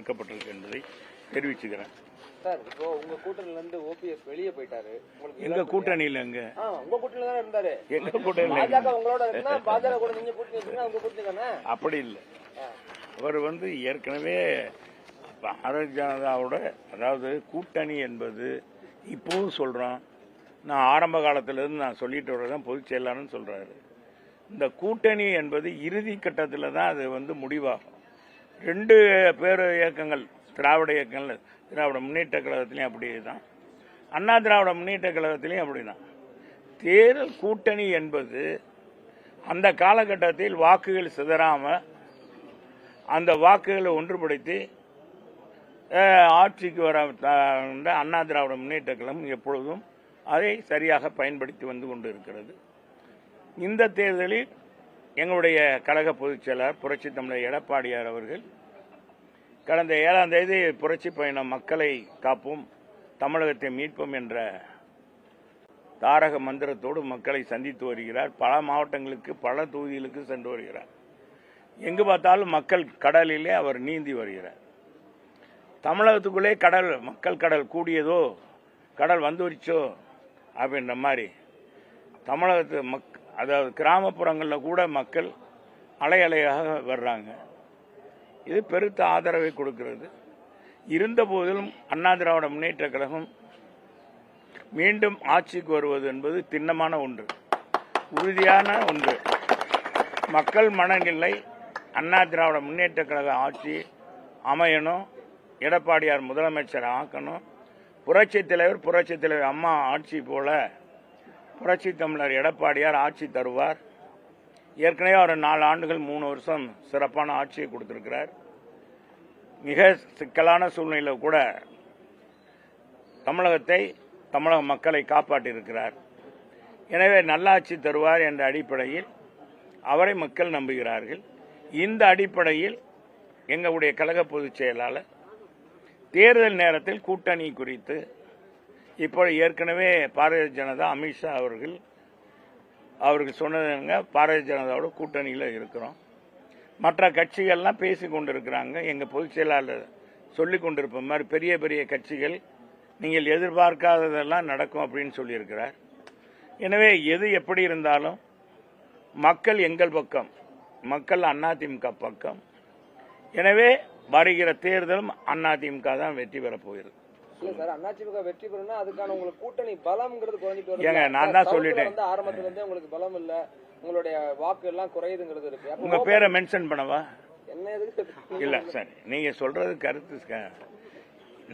ஒதுக்கப்பட்டிருக்கு என்பதை தெரிவிச்சுக்கிறேன். சார் இப்போ உங்க கூட்டணில இருந்து ஓபிஎஸ் வெளியே போயிட்டாரு. எங்க கூட்டணியில் எங்க? உங்க கூட்டணில தானே இருந்தாரு. எங்க கூட்டணியில் பாஜக உங்களோட இருந்தா பாஜக கூட நீங்க கூட்டணி வச்சீங்கன்னா உங்க கூட்டணி தானே? அப்படி இல்லை. அவர் வந்து ஏற்கனவே பாரதிய ஜனதாவோட அதாவது கூட்டணி என்பது இப்போவும் சொல்கிறோம் நான் ஆரம்ப காலத்திலிருந்து நான் சொல்லிட்டு வரதான் பொதுச் செயலாளர்னு சொல்கிறாரு இந்த கூட்டணி என்பது இறுதி கட்டத்தில் தான் அது வந்து முடிவாகும். ரெண்டு பேர் இயக்கங்கள் திராவிட இயக்கங்கள் திராவிட முன்னேற்ற கழகத்திலையும் அப்படி தான் அண்ணா திராவிட முன்னேற்ற கழகத்திலையும் அப்படி தான் தேர்தல் கூட்டணி என்பது அந்த காலகட்டத்தில் வாக்குகள் சிதறாமல் அந்த வாக்குகளை ஒன்றுபடுத்தி ஆட்சிக்கு வர அண்ணா திராவிட முன்னேற்ற கழகம் எப்பொழுதும் அதை சரியாக பயன்படுத்தி வந்து கொண்டு இருக்கிறது இந்த தேர்தலில் எங்களுடைய கழக பொதுச் செயலர் புரட்சி தமிழர் எடப்பாடியார் அவர்கள் கடந்த ஏழாம் தேதி புரட்சி பயணம் மக்களை காப்போம் தமிழகத்தை மீட்போம் என்ற தாரக மந்திரத்தோடு மக்களை சந்தித்து வருகிறார். பல மாவட்டங்களுக்கு பல தொகுதிகளுக்கு சென்று வருகிறார். எங்கு பார்த்தாலும் மக்கள் கடலிலே அவர் நீந்தி வருகிறார். தமிழகத்துக்குள்ளே கடல் மக்கள் கடல் கூடியதோ கடல் வந்துருச்சோ அப்படின்ற மாதிரி தமிழகத்து மக் அதாவது கிராமப்புறங்களில் கூட மக்கள் அலை அலையாக வர்றாங்க. இது பெருத்த ஆதரவை கொடுக்கிறது. இருந்த போதிலும் அண்ணா திராவிட முன்னேற்ற கழகம் மீண்டும் ஆட்சிக்கு வருவது என்பது திண்ணமான ஒன்று உறுதியான ஒன்று. மக்கள் மனநிலை அண்ணா திராவிட முன்னேற்ற கழக ஆட்சி அமையணும் எடப்பாடியார் முதலமைச்சர் ஆக்கணும். புரட்சி தலைவர் புரட்சி தலைவர் அம்மா ஆட்சி போல புரட்சி தமிழர் எடப்பாடியார் ஆட்சி தருவார். ஏற்கனவே அவர் நாலு ஆண்டுகள் மூணு வருஷம் சிறப்பான ஆட்சியை கொடுத்திருக்கிறார். மிக சிக்கலான சூழ்நிலையில் கூட தமிழகத்தை தமிழக மக்களை காப்பாற்றியிருக்கிறார். எனவே நல்லாட்சி தருவார் என்ற அடிப்படையில் அவரை மக்கள் நம்புகிறார்கள். இந்த அடிப்படையில் எங்களுடைய கழக பொதுச் செயலாளர் தேர்தல் நேரத்தில் கூட்டணி குறித்து இப்போ ஏற்கனவே பாரதிய ஜனதா அமித்ஷா அவர்கள் அவருக்கு சொன்னதுங்க பாரதிய ஜனதாவோட கூட்டணியில் இருக்கிறோம். மற்ற கட்சிகள்லாம் பேசி கொண்டிருக்கிறாங்க எங்கள் பொதுச் செயலாளர் சொல்லி கொண்டிருப்ப மாதிரி பெரிய பெரிய கட்சிகள் நீங்கள் எதிர்பார்க்காததெல்லாம் நடக்கும் அப்படின்னு சொல்லியிருக்கிறார். எனவே எது எப்படி இருந்தாலும் மக்கள் எங்கள் பக்கம் மக்கள் அதிமுக பக்கம். எனவே வருகிற தேர்தலும் அதிமுக தான் வெற்றி பெறப் போகிறது. இல்ல சார். அதிமுக வெற்றி பெறணும்னா அதுக்கான உங்களுக்கு கூட்டணி பலம்ங்கிறது குறைஞ்சிட்டு நான் தான் சொல்லிட்டேன். வந்து ஆரம்பத்துல இருந்தே உங்களுக்கு பலம் இல்ல. உங்களுடைய வாக்கு எல்லாம் குறையுதுங்கிறது இருக்கு. உங்க பேரை மென்ஷன் பண்ணவா? என்ன எதுக்கு? இல்ல சரி. நீங்க சொல்றது கருத்து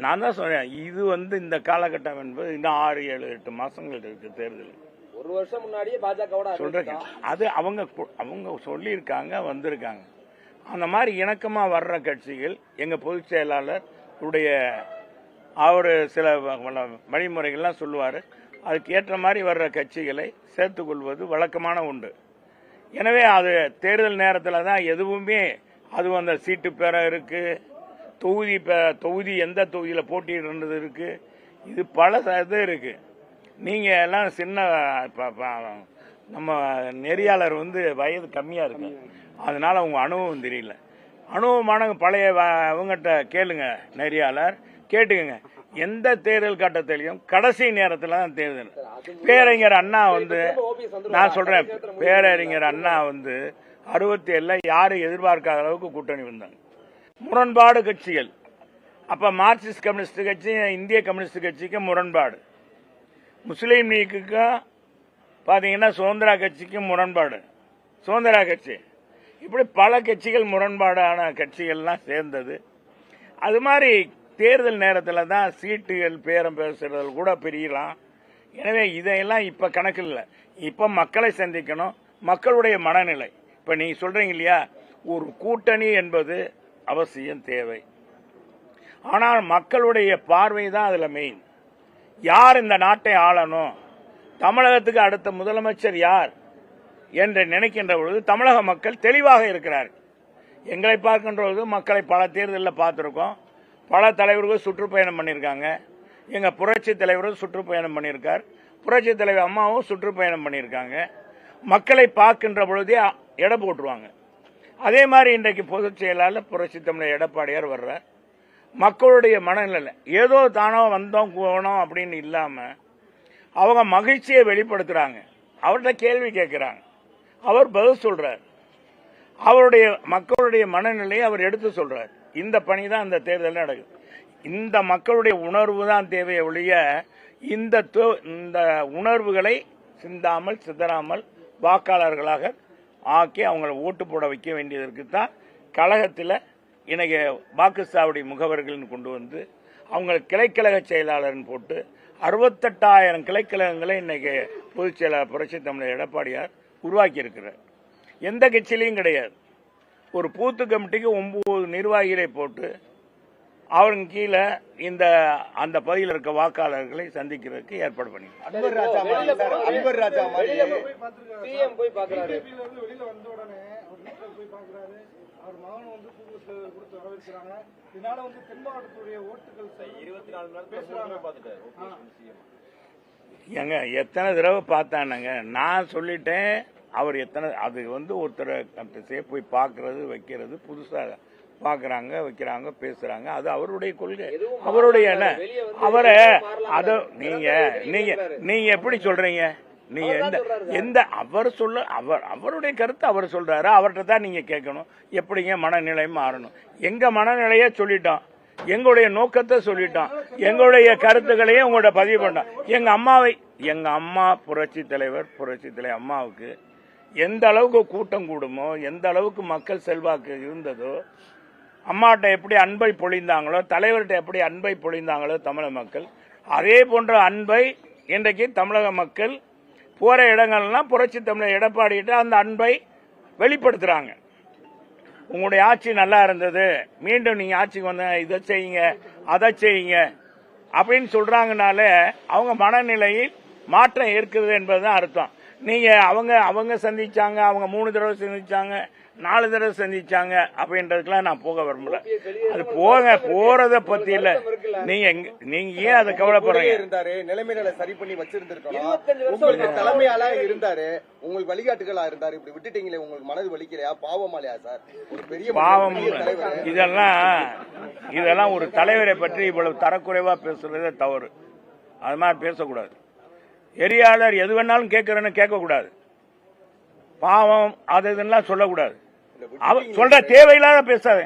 நான் தான் சொல்றேன். இது வந்து இந்த காலகட்டம் என்பது இன்னும் ஆறு ஏழு எட்டு மாசங்கள் இருக்கு தேர்தல். ஒரு வருஷம் முன்னாடியே பாஜகவோட சொல்றேன். அது அவங்க அவங்க சொல்லியிருக்காங்க வந்திருக்காங்க. அந்த மாதிரி இணக்கமா வர்ற கட்சிகள் எங்க பொதுச் செயலாளர் உடைய அவர் சில வழிமுறைகள்லாம் சொல்லுவார். அதுக்கு ஏற்ற மாதிரி வர்ற கட்சிகளை சேர்த்துக்கொள்வது வழக்கமான உண்டு. எனவே அது தேர்தல் நேரத்தில் தான் எதுவுமே அது அந்த சீட்டு பெற இருக்குது தொகுதி தொகுதி எந்த தொகுதியில் போட்டியிடுறது இருக்குது இது பல இது இருக்குது நீங்கள் எல்லாம் சின்ன ப- ப- நம்ம நெறியாளர் வந்து வயது கம்மியாக இருக்கு. அதனால் அவங்க அனுபவம் தெரியல. அனுபவமான பழைய அவங்ககிட்ட கேளுங்க நெறியாளர். கேட்டுக்கங்க. எந்த தேர்தல் கட்டத்திலையும் கடைசி நேரத்தில் தான் தேர்தல். பேரறிஞர் அண்ணா வந்து நான் சொல்றேன் பேரறிஞர் அண்ணா வந்து அறுபத்தி ஏழில் யாரும் எதிர்பார்க்காத அளவுக்கு கூட்டணி வந்தாங்க. முரண்பாடு கட்சிகள். அப்போ மார்க்சிஸ்ட் கம்யூனிஸ்ட் கட்சி இந்திய கம்யூனிஸ்ட் கட்சிக்கு முரண்பாடு. முஸ்லீம் லீக்குக்கும் பார்த்தீங்கன்னா சுதந்திரா கட்சிக்கும் முரண்பாடு. சுதந்திரா கட்சி. இப்படி பல கட்சிகள் முரண்பாடான கட்சிகள்லாம் சேர்ந்தது. அது மாதிரி தேர்தல் நேரத்தில் தான் சீட்டுகள் பேரம் பேசுறது கூட பிரியலாம். எனவே இதையெல்லாம் இப்போ கணக்கு இல்லை இப்போ மக்களை சந்திக்கணும். மக்களுடைய மனநிலை. இப்போ நீங்கள் சொல்கிறீங்க இல்லையா? ஒரு கூட்டணி என்பது அவசியம் தேவை. ஆனால் மக்களுடைய பார்வை தான் அதில் மெயின் யார் இந்த நாட்டை ஆளணும்? தமிழகத்துக்கு அடுத்த முதலமைச்சர் யார்? என்று நினைக்கின்ற பொழுது தமிழக மக்கள் தெளிவாக இருக்கிறார் எங்களை பார்க்கின்ற பொழுது மக்களை பல தேர்தலில் பார்த்துருக்கோம். பல தலைவர்கள் சுற்றுப்பயணம் பண்ணியிருக்காங்க. எங்கள் புரட்சி தலைவரும் சுற்றுப்பயணம் பண்ணியிருக்கார். புரட்சி தலைவர் அம்மாவும் சுற்றுப்பயணம் பண்ணியிருக்காங்க. மக்களை பார்க்கின்ற பொழுதே எடை போட்டுருவாங்க. அதே மாதிரி இன்றைக்கு பொதுச் செயலாளர் புரட்சி தமிழர் எடப்பாடியார் வர்றார். மக்களுடைய மனநிலை ஏதோ தானோ வந்தோம் போனோம் அப்படின்னு இல்லாமல் அவங்க மகிழ்ச்சியை வெளிப்படுத்துகிறாங்க அவர்கிட்ட கேள்வி கேட்குறாங்க. அவர் பதில் சொல்கிறார் அவருடைய மக்களுடைய மனநிலையை அவர் எடுத்து சொல்கிறார் இந்த பணி தான் அந்த தேர்தலில் நடக்குது. இந்த மக்களுடைய உணர்வு தான் தேவையை ஒழிய இந்த இந்த உணர்வுகளை சிந்தாமல் சிதறாமல் வாக்காளர்களாக ஆக்கி அவங்கள ஓட்டு போட வைக்க வேண்டியதற்கு தான் கழகத்தில் இன்றைக்கி வாக்குச்சாவடி முகவர்கள்னு கொண்டு வந்து அவங்க கிளைக்கழக செயலாளர்னு போட்டு அறுபத்தெட்டாயிரம் கிளைக்கழகங்களை இன்றைக்கி பொதுச் செயலாளர் புரட்சி தமிழர் எடப்பாடியார் உருவாக்கியிருக்கிறார். எந்த கட்சியிலையும் கிடையாது. ஒரு பூத்து கமிட்டிக்கு ஒன்பது நிர்வாகிகளை போட்டு அவங்க கீழே இந்த அந்த பகுதியில் இருக்க வாக்காளர்களை சந்திக்கிறதுக்கு ஏற்பாடு பண்ணி அன்பர் ராஜா அன்பர் ராஜா ஏங்க எத்தனை தடவை பார்த்தானுங்க? நான் சொல்லிட்டேன் அவர் எத்தனை அது வந்து ஒருத்தரை சே போய் பார்க்கறது வைக்கிறது புதுசாக பார்க்குறாங்க வைக்கிறாங்க பேசுறாங்க. அது அவருடைய கொள்கை. அவருடைய அவரை. அத நீங்க நீங்க. நீங்க எப்படி சொல்றீங்க? நீங்க எந்த. எந்த அவர் சொல்ல அவர் அவருடைய கருத்தை அவர் சொல்றாரு. அவர்கிட்ட தான் நீங்க கேட்கணும். எப்படிங்க மனநிலை மாறணும்? எங்க மனநிலைய சொல்லிட்டோம் எங்களுடைய நோக்கத்தை சொல்லிட்டோம் எங்களுடைய கருத்துக்களையே உங்கள்ட்ட பதிவு பண்ணோம் எங்க அம்மாவை எங்க அம்மா புரட்சி தலைவர் புரட்சி தலைவர் அம்மாவுக்கு எந்த அளவுக்கு கூட்டம் கூடுமோ எந்த அளவுக்கு மக்கள் செல்வாக்கு இருந்ததோ அம்மாட்ட எப்படி அன்பை பொழிந்தாங்களோ தலைவர்கிட்ட எப்படி அன்பை பொழிந்தாங்களோ தமிழக மக்கள் அதே போன்ற அன்பை இன்றைக்கு தமிழக மக்கள் போகிற இடங்கள்லாம் புரட்சி தமிழர் எடப்பாடிகிட்ட அந்த அன்பை வெளிப்படுத்துகிறாங்க உங்களுடைய ஆட்சி நல்லா இருந்தது மீண்டும் நீங்கள் ஆட்சிக்கு வந்த இதை செய்யுங்க அதை செய்யுங்க அப்படின்னு சொல்கிறாங்கனாலே அவங்க மனநிலையில் மாற்றம் இருக்குது என்பதுதான் அர்த்தம். நீங்க அவங்க அவங்க சந்திச்சாங்க அவங்க மூணு தடவை சந்திச்சாங்க நாலு தடவை சந்திச்சாங்க அப்படின்றதுக்கெல்லாம் நான் போக விரும்பல. அது போங்க போறத பத்தி இல்ல. நீங்க எங்க- நீங்க ஏன் அதை கவலைப்படுறீங்க? இருந்தாரு. நிலைமைகளை சரி பண்ணி வச்சிருந்திருக்கணும். உங்களுக்கு இருந்தாரு. தலைமையாளா இருந்தாரு. உங்களுக்கு வழிகாட்டுகளா இருந்தாரு. இப்படி விட்டுட்டீங்களே உங்களுக்கு மனது வலிக்கலையா? பாவமாலையா சார்? ஒரு பெரிய பாவம் இதெல்லாம் இதெல்லாம் ஒரு தலைவரை பற்றி இவ்வளவு தரக்குறைவா பேசுறதே தவறு. அது மாதிரி பேசக்கூடாது. எரியாளர் எது வேணாலும் கேட்கறேன்னு கேட்கக்கூடாது. பாவம் அது இதெல்லாம் சொல்லக்கூடாது. சொல்ற தேவையில்லாத பேசாத.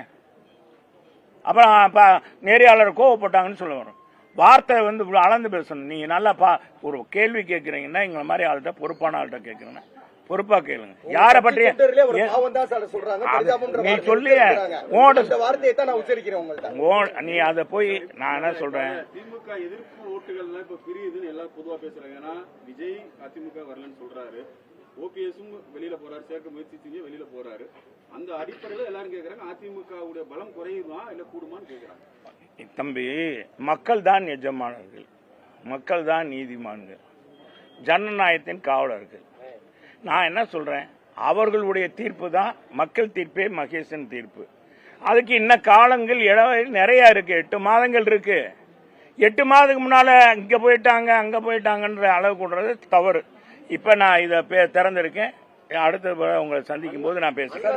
அப்புறம் அப்ப நெறியாளர் கோவப்பட்டாங்கன்னு சொல்ல வரும் வார்த்தை வந்து அளந்து பேசணும். நீங்க நல்லா பா ஒரு கேள்வி கேட்கறீங்கன்னா எங்களை மாதிரி ஆள்கிட்ட பொறுப்பான ஆள்கிட்ட கேட்கறீங்கன்னா பொறுப்பா கேளுங்க. யாரை பற்றி நீ சொல்லியே. வார்த்தையை தான் நான் உச்சரிக்கிறேன் உங்கள்ட்ட. நீ அதை போய் நான் என்ன சொல்றேன்? திமுக எதிர்ப்பு ஓட்டுகள்லாம் இப்ப பிரியுதுன்னு எல்லாரும் பொதுவா பேசுறாங்க. ஏன்னா விஜய் அதிமுக வரலன்னு சொல்றாரு. ஓபிஎஸும் வெளியில போறாரு. சேர்க்க முயற்சி செஞ்சு வெளியில போறாரு. அந்த அடிப்படையில எல்லாரும் கேக்குறாங்க. அதிமுகவுடைய பலம் குறையுமா இல்ல கூடுமான்னு கேக்குறாங்க. தம்பி மக்கள் தான் எஜமானர்கள். மக்கள் தான் நீதிமான்கள். ஜனநாயகத்தின் காவலர்கள். நான் என்ன சொல்கிறேன் அவர்களுடைய தீர்ப்பு தான் மக்கள் தீர்ப்பே மகேசன் தீர்ப்பு. அதுக்கு இன்னும் காலங்கள் இட- நிறையா இருக்குது எட்டு மாதங்கள் இருக்குது எட்டு மாதத்துக்கு முன்னால் இங்கே போயிட்டாங்க அங்கே போயிட்டாங்கன்ற அளவு கொண்டது தவறு. இப்போ நான் இதை பே- திறந்திருக்கேன். அடுத்த உங்களை சந்திக்கும் போது நான் பேசுகிறேன்